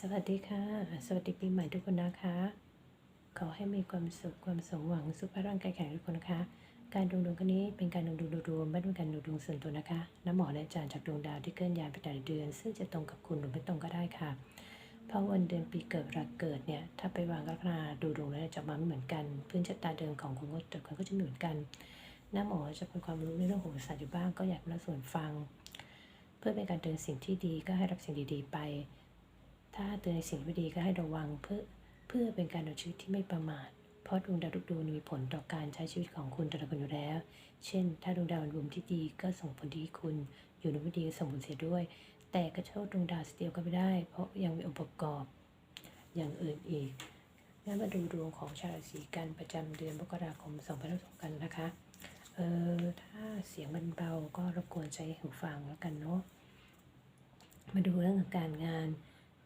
สวัสดีค่ะ สวัสดีปีใหม่ทุกคนนะคะ ขอให้มีความสุขความสมหวังสุขภาพร่างกายแข็งแรงทุกคนนะคะ การดูดวงครั้งนี้เป็นการดูดวงโดยรวมไม่เป็นการดูดวงส่วนตัวนะคะน้ำหมอและอาจารย์จากดวงดาวที่เคลื่อนย้ายไปแต่ละเดือน ซึ่งจะตรงกับคุณหรือไม่ตรงก็ได้ค่ะ เพราะวันเดือนปีเกิดเวลาเกิดเนี่ยถ้าไปวางลัคนาดูดวงแล้วจะมาไม่เหมือนกัน พื้นชะตาเดิมของคนก็แต่คนก็จะไม่เหมือนกันน้าหมอจะเป็นความรู้ในเรื่องของศาสตร์อยู่บ้างก็อยากมาส่วนฟัง เพื่อเป็นการเตือนสิ่งที่ดีก็ให้รับสิ่งดีๆไป ถ้าเตือนในสิ่งที่ไม่ดีก็ให้ระวังเพื่อเพื่อเป็นการดำเนินชีวิตที่ไม่ประมาท เพราะดวงดาวทุกดวงมีผลต่อการใช้ชีวิตของคุณแต่ละคนอยู่แล้ว เช่น ถ้าดวงดาวรวมที่ดีก็ส่งผลดีคุณ อยู่ในไม่ดีก็ส่งผลเสียด้วย แต่ก็โทษดวงดาวสเดียวก็ไม่ได้ เพราะยังมีองค์ประกอบอย่างอื่นอีกงั้นมาดูดวงของชาวราศีกันประจำเดือนมกราคม2022กันนะคะ เออถ้าเสียงมันเบาก็รบกวนใช้หูฟังแล้วกันเนาะ มาดูเรื่องของการงาน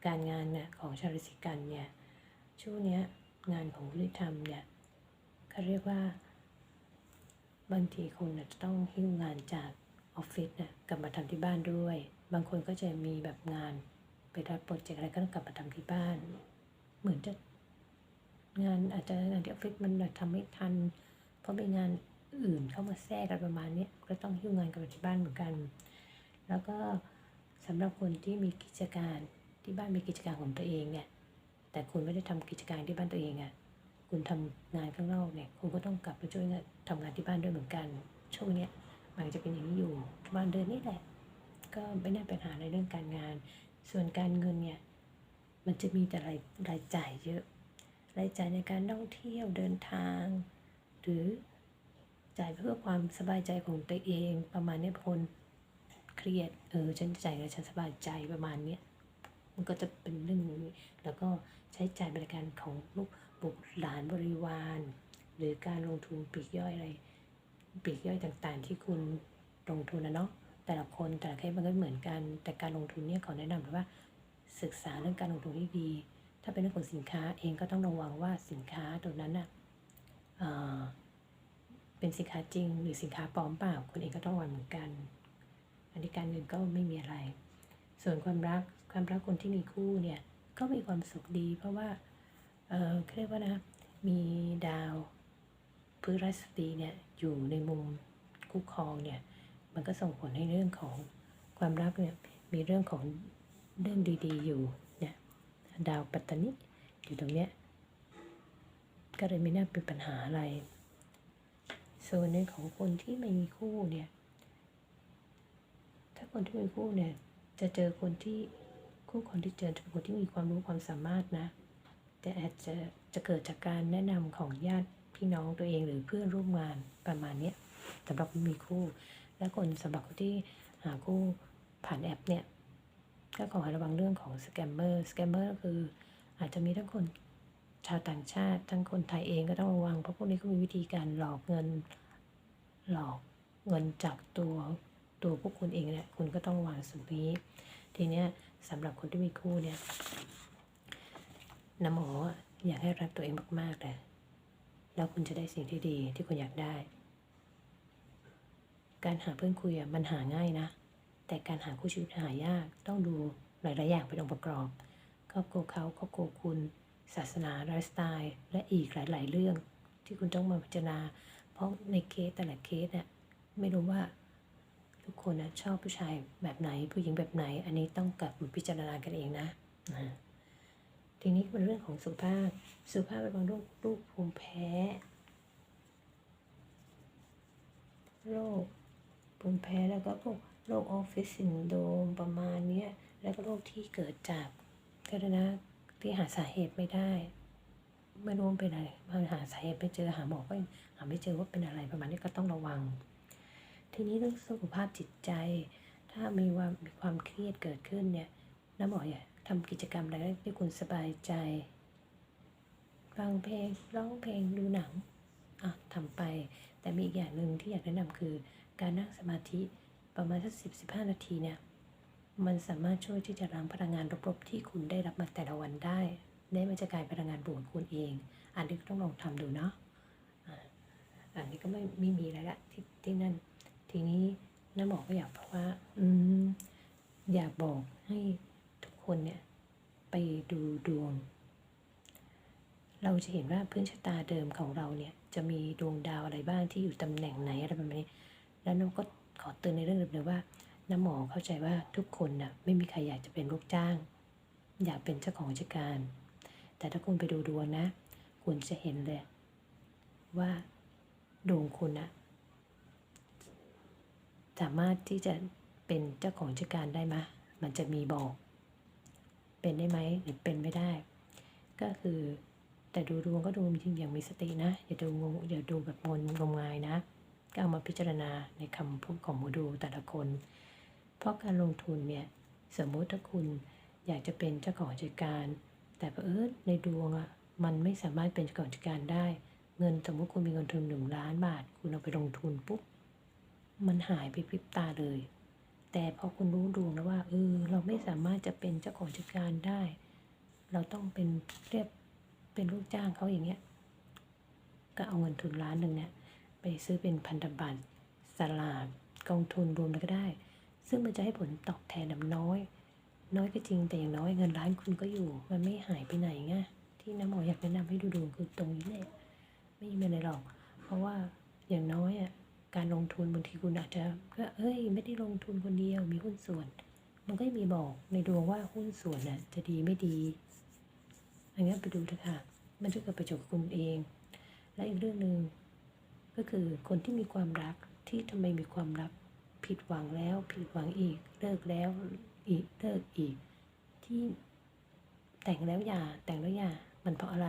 การงานเนี่ยของชาราศีกันเนี่ยช่วงเนี้ยงานของคุณที่ทำเนี่ยเขาเรียกว่า บางทีคุณน่ะจะต้องหิ้วงานจากออฟฟิศเนี่ยกลับมาทำที่บ้านด้วย บางคนก็จะมีแบบงานไปรับโปรเจกต์อะไรก็ต้องกลับมาทำที่บ้าน เหมือนจะงานอาจจะงานที่ออฟฟิศมันแบบทำไม่ทัน เพราะมีงานอื่นเข้ามาแทรกกันประมาณนี้ก็ต้องหิ้วงานกลับมาที่บ้านเหมือนกัน แล้วก็สำหรับคนที่มีกิจการ ที่บ้านมีกิจการของตัวเองเนี่ย แต่คุณไม่ได้ทำกิจการที่บ้านตัวเองอะ่ะ คุณทำงานข้างนอกเนี่ย คุณก็ต้องกลับไปช่วยงานทำงานที่บ้านด้วยเหมือนกัน ช่วงเนี้ยมันจะเป็นอย่างนี้อยู่ประมาณเดือนนี้แหละ ก็ไม่น่าเป็นปัญหาในเรื่องการงาน ส่วนการเงินเนี่ย มันจะมีแต่รายรายจ่ายเยอะ รายจ่ายในการท่องเที่ยวเดินทาง หรือจ่ายเพื่อความสบายใจของตัวเองประมาณนี้คนเครียด เออ ฉันจ่ายแล้วฉันสบายใจประมาณเนี้ย มันก็จะเป็นเรื่องนี้ แล้วก็ใช้จ่ายบริการของลูกบุตรหลานบริวาร หรือการลงทุนปีกย่อยอะไร ปีกย่อยต่างๆ ที่คุณลงทุนนะเนาะแต่ละคนแต่ละเคสมันก็เหมือนกัน แต่การลงทุนเนี่ยขอแนะนำเลยว่า ศึกษาเรื่องการลงทุนที่ดี ถ้าเป็นเรื่องของสินค้าเองก็ต้องระวังว่าสินค้าตัวนั้นน่ะเอ่อเป็นสินค้าจริงหรือสินค้าปลอมเปล่าคุณเองก็ต้องระวังเหมือนกัน อันนี้การเงินก็ไม่มีอะไร ส่วนความรักความรักคนที่มีคู่เนี่ยก็มีความสุขดี เพราะว่า เออเขาเรียกว่านะ มีดาวพฤหัสบดีเนี่ยอยู่ในมุมคู่ครองเนี่ย มันก็ส่งผลให้เรื่องของความรักเนี่ยมีเรื่องของเรื่องดีๆ อยู่เนี่ยดาวปัตตานิอยู่ตรงเนี้ยก็เลยไม่น่าเป็นปัญหาอะไร ส่วนในของคนที่ไม่มีคู่เนี่ย ถ้าคนที่มีคู่เนี่ย จะเจอคนที่คู่คนที่เจอจะเป็นคนที่มีความรู้ความสามารถนะ แต่อาจจะจะเกิดจากการแนะนำของญาติพี่น้องตัวเองหรือเพื่อนร่วมงานประมาณเนี้ยสำหรับคนมีคู่ และคนสำหรับคนที่หาคู่ผ่านแอปเนี่ยก็ขอให้ระวังเรื่องของสแกมเมอร์สแกมเมอร์ก็คืออาจจะมีทั้งคนชาวต่างชาติทั้งคนไทยเองก็ต้องระวังเพราะพวกนี้ก็มีวิธีการหลอกเงินหลอกเงินจากตัว ตัวพวกคุณเองเนี่ยคุณก็ต้องวังสิ่งนี้ ทีเนี้ยสำหรับคนที่มีคู่เนี่ยน้ำหมออยากให้รักตัวเองมากๆเลยแล้วคุณจะได้สิ่งที่ดีที่คุณอยากได้ การหาเพื่อนคุยอะมันหาง่ายนะ แต่การหาคู่ชีวิตหายากต้องดูหลายๆอย่างเป็นองค์ประกอบครอบครัวเขาครอบครัวคุณ ศาสนาไลฟ์สไตล์ และอีกหลาย ๆ เรื่องที่คุณต้องมาพิจารณา เพราะในเคสแต่ละเคสเนี่ยไม่รู้ว่า ทุกคนนะชอบผู้ชายแบบไหน ผู้หญิงแบบไหน อันนี้ต้องกลับมาพิจารณากันเองนะนะทีนี้เป็นเรื่องของสุขภาพ สุขภาพเป็นบางโรคลูกภูมิแพ้ โรคภูมิแพ้แล้วก็พวกโรคออฟฟิศซินโดมประมาณนี้แล้วก็โรคที่เกิดจากก็เลนะที่หาสาเหตุไม่ได้ไม่รู้ว่าเป็นอะไรมาหาสาเหตุไม่เจอหาหมอก็หาไม่เจอว่าเป็นอะไรประมาณนี้ก็ต้องระวัง ทีนี้เรื่องสุขภาพจิตใจ ถ้ามีว่ามีความเครียดเกิดขึ้นเนี่ยน้าหมออยากทำกิจกรรมอะไรที่คุณสบายใจ ฟังเพลงร้องเพลงดูหนังอะทำไป แต่มีอีกอย่างหนึ่งที่อยากแนะนำคือ การนั่งสมาธิประมาณสักสิบสิบห้านาทีเนี่ยมันสามารถช่วยที่จะล้างพลังงานลบๆที่คุณได้รับมาแต่ละวันได้ได้มาจะกลายพลังงานบวกคุณเอง อันนี้ต้องลองทำดูเนาะอันนี้ก็ไม่ไม่มีอะไรละที่ที่นั่น ทีนี้น้าหมอก็อยากบอกว่า อืมอยากบอกให้ทุกคนเนี่ยไปดูดวง เราจะเห็นว่าพื้นชะตาเดิมของเราเนี่ย จะมีดวงดาวอะไรบ้างที่อยู่ตำแหน่งไหนอะไรแบบนี้ แล้วน้องก็ขอเตือนในเรื่องเดิมว่าน้าหมอเข้าใจว่าทุกคนน่ะไม่มีใครอยากจะเป็นลูกจ้าง อยากเป็นเจ้าของกิจการ แต่ถ้าคุณไปดูดวงนะ คุณจะเห็นเลยว่าดวงคุณน่ะ สามารถที่จะเป็นเจ้าของกิจการได้ไหมมันจะมีบอก เป็นได้ไหมหรือเป็นไม่ได้ ก็คือแต่ดูดวงก็ดูจริงอย่างมีสตินะ อย่าดูงงอย่าดูแบบงนงมงายนะ ก็เอามาพิจารณาในคำพูดของหมูดูแต่ละคน เพราะการลงทุนเนี่ยสมมติถ้าคุณอยากจะเป็นเจ้าของกิจการ แต่เผอิญในดวงอะ่ะมันไม่สามารถเป็นเจ้าของกิจการได้ เงินสมมติคุณมีเงินทุนหนึ่งล้านบาท คุณเอาไปลงทุนปุ๊บ มันหายไปพริบตาเลย แต่พอคุณรู้ดวงแล้วว่าเออเราไม่สามารถจะเป็นเจ้าของกิจการได้ เราต้องเป็นเรียกเป็นลูกจ้างเขาอย่างเงี้ย ก็เอาเงินทุนล้านหนึ่งเนี่ยไปซื้อเป็นพันธบัตรสลากกองทุนรวมแล้วก็ได้ ซึ่งมันจะให้ผลตอบแทนแบบน้อย น้อยก็จริงแต่อย่างน้อยเงินล้านคุณก็อยู่ มันไม่หายไปไหนไงที่น้าหมออยากแนะนำให้ดูดวงคือตรงนี้แหละไม่มีอะไรหรอก เพราะว่าอย่างน้อยอะ การลงทุนบางทีคุณอาจจะก็เอ้ย ไม่ได้ลงทุนคนเดียวมีหุ้นส่วน มันก็มีบอกในดวงว่าหุ้นส่วนน่ะจะดีไม่ดีอันนี้ไปดูเถอะค่ะมันจะเกิดประโยชน์กับคุณเอง และอีกเรื่องหนึ่งก็คือคนที่มีความรักที่ทำไมมีความรักผิดหวังแล้ว ผิดหวังอีกเลิกแล้วอีกเลิกอีก ที่แต่งแล้วอย่าแต่งแล้วอย่ามันเพราะอะไร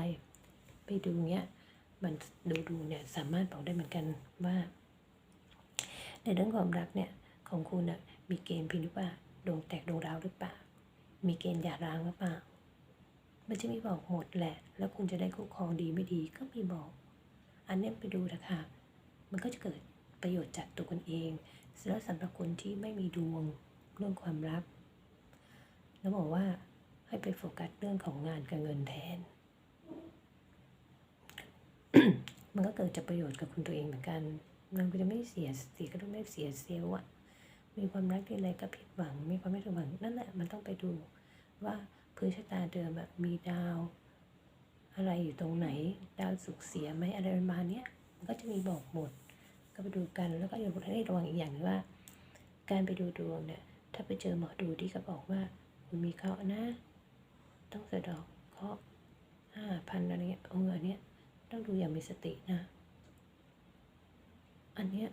ไปดูเนี้ยมันดูดูเนี่ยสามารถบอกได้เหมือนกันว่า ในเรื่องความรักเนี่ยของคุณน่ะมีเกณฑ์พินหรือเปล่าดวงแตกดวงร้าวหรือเปล่า มีเกณฑ์หย่าร้างหรือเปล่า มันจะมีบอกหมดแหละ แล้วคุณจะได้คู่ครองดีไม่ดีก็มีบอก อันนี้ไปดูนะคะมันก็จะเกิดประโยชน์จากตัวคุณเองแล้วสำหรับคนที่ไม่มีดวงเรื่องความรักแล้วบอกว่าให้ไปโฟกัสเรื่องของงานกับเงินแทน มันก็เกิดจากประโยชน์กับคุณตัวเองเหมือนกัน มันก็จะไม่เสียสีก็ต้องไม่เสียเซลล์อะมีความรักที่ไรก็ผิดหวัง มีความไม่ถูกหวังนั่นแหละมันต้องไปดูว่าพื้นชะตาเดิมอะมีดาว อะไรอยู่ตรงไหน ดาวสุกเสียไหมอะไรประมาณนี้มันก็จะมีบอกหมด ก็ไปดูกันแล้วก็อย่าให้ระวังอีกอย่างนึงว่า การไปดูดวงเนี่ยถ้าไปเจอหมอดูที่เขาบอกว่าคุณมีเคราะห์นะ ต้องสะดอกเคราะห์ห้าพันอะไรเงี้ยเอออันเนี้ยต้องดูอย่างมีสตินะ อันเนี้ย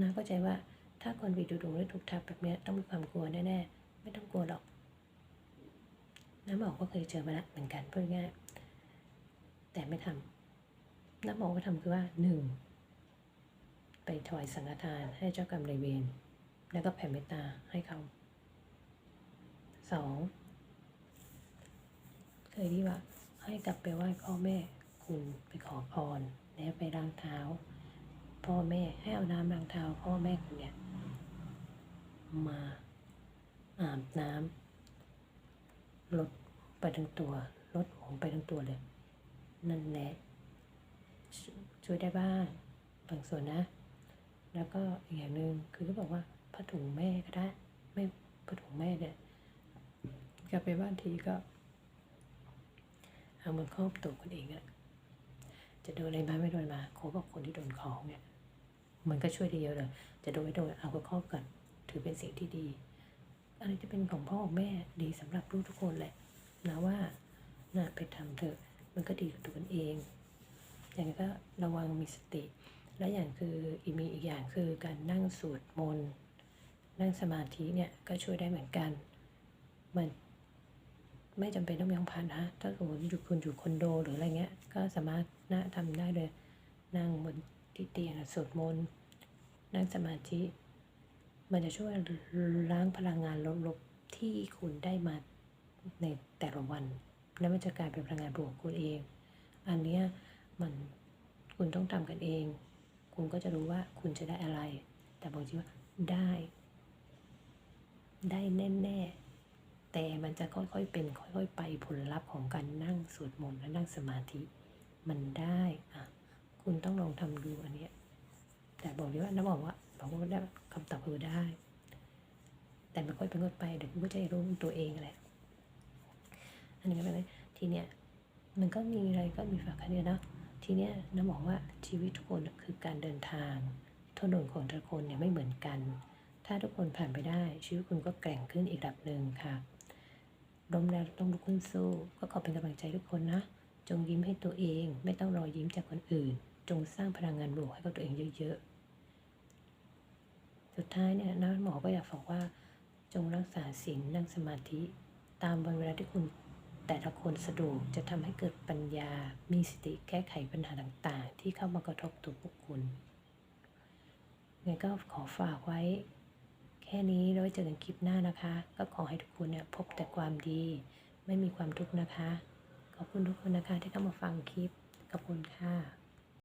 นะเข้าใจว่าถ้าคนไปดูดวงแล้วถูกทับแบบเนี้ยต้องมีความกลัวแน่ๆไม่ต้องกลัวหรอกน้าบอกก็เคยเจอมาล้วเหมือนกันพูดง่ายแต่ไม่ทำน้าบอกว่าทำคือว่าหนึ่งไปถวายสังฆทานให้เจ้ากรรมนายเวรแล้วก็แผ่เมตตาให้เขาสองเคยที่ว่าให้กลับไปไหว้พ่อแม่คุณไปขอพรแล้วไปล้างเท้า พ่อแม่ให้เอาน้ำล้างเท้าพ่อแม่คุณเนี่ยมาอาบน้ำลดไปทั้งตัวลดผมไปทั้งตัวเลย นั่นแหละช่วยได้บ้างบางส่วนนะ แล้วก็อีกอย่างหนึ่งคือเขาบอกว่าผ้าถุงแม่ก็ได้ไม่ผ้าถุงแม่เนี่ยกลับไปบ้านทีก็เอามันครอบตัวคนเองอะจะโดนอะไรมาไม่โดนมาโคบอกคนที่โดนของเนี่ย มันก็ช่วยได้เยอะเลยจะโดนไม่โดนเอาก็ครอบก่อนถือเป็นสิ่งที่ดีอะไรจะเป็นของพ่อของแม่ดีสำหรับลูกทุกคนแหละนะว่าน่ะไปทำเถอะมันก็ดีกับตัวเอง อย่างนี้ก็ระวังมีสติ และอย่างคืออีมีอีกอย่างคือการนั่งสวดมนต์นั่งสมาธิเนี่ยก็ช่วยได้เหมือนกัน มันไม่จำเป็นต้องมีห้องพักนะถ้าสมมติอยู่คุณอยู่คอนโดหรืออะไรเงี้ย ก็สามารถนะทำได้เลยนั่งบน ที่เตียงอะสวดมนต์นั่งสมาธิ มันจะช่วยล้างพลังงานลบๆที่คุณได้มาในแต่ละวัน แล้วมันจะกลายเป็นพลังงานบวกคุณเอง อันเนี้ยมันคุณต้องทำกันเอง คุณก็จะรู้ว่าคุณจะได้อะไร แต่บอกจริงว่าได้ ได้แน่ๆแต่มันจะค่อยๆเป็นค่อยๆไปผลลัพธ์ของการนั่งสวดมนต์และนั่งสมาธิ มันได้อะ ทำดูอันเนี้ย แต่บอกเลยว่าน้าบอกว่าบอกว่าได้คำตอบคือได้ แต่ไม่ค่อยเป็นค่อยไปเดี๋ยวคุณก็จะรู้ตัวเองแหละอันนี้ก็เป็นทีเนี้ยมันก็มีอะไรก็มีฝากกันเนี่ยนะทีเนี้ยน้าบอกว่าชีวิตทุกคนคือการเดินทางถนนของแต่ละคนเนี่ยไม่เหมือนกัน ถ้าทุกคนผ่านไปได้ ชีวิตคุณก็แกร่งขึ้นอีกระดับหนึ่งค่ะล้มแล้วต้องลุกขึ้นสู้ ก็ขอเป็นกำลังใจทุกคนนะ จงยิ้มให้ตัวเอง ไม่ต้องรอยิ้มจากคนอื่น จงสร้างพลังงานบวกให้กับตัวเองเยอะๆ สุดท้ายเนี่ยนะหมอก็อยากบอกว่า จงรักษาศีลนั่งสมาธิ ตามวันเวลาที่คุณแต่ละคนสะดวกจะทำให้เกิดปัญญา มีสติแก้ไขปัญหาต่างๆ ที่เข้ามากระทบตัวพวกคุณไงก็ขอฝากไว้ แค่นี้แล้วเจอกันคลิปหน้านะคะ ก็ขอให้ทุกคนเนี่ยพบแต่ความดี ไม่มีความทุกข์นะคะ ขอบคุณทุกคนนะคะที่เข้ามาฟังคลิป ขอบคุณค่ะ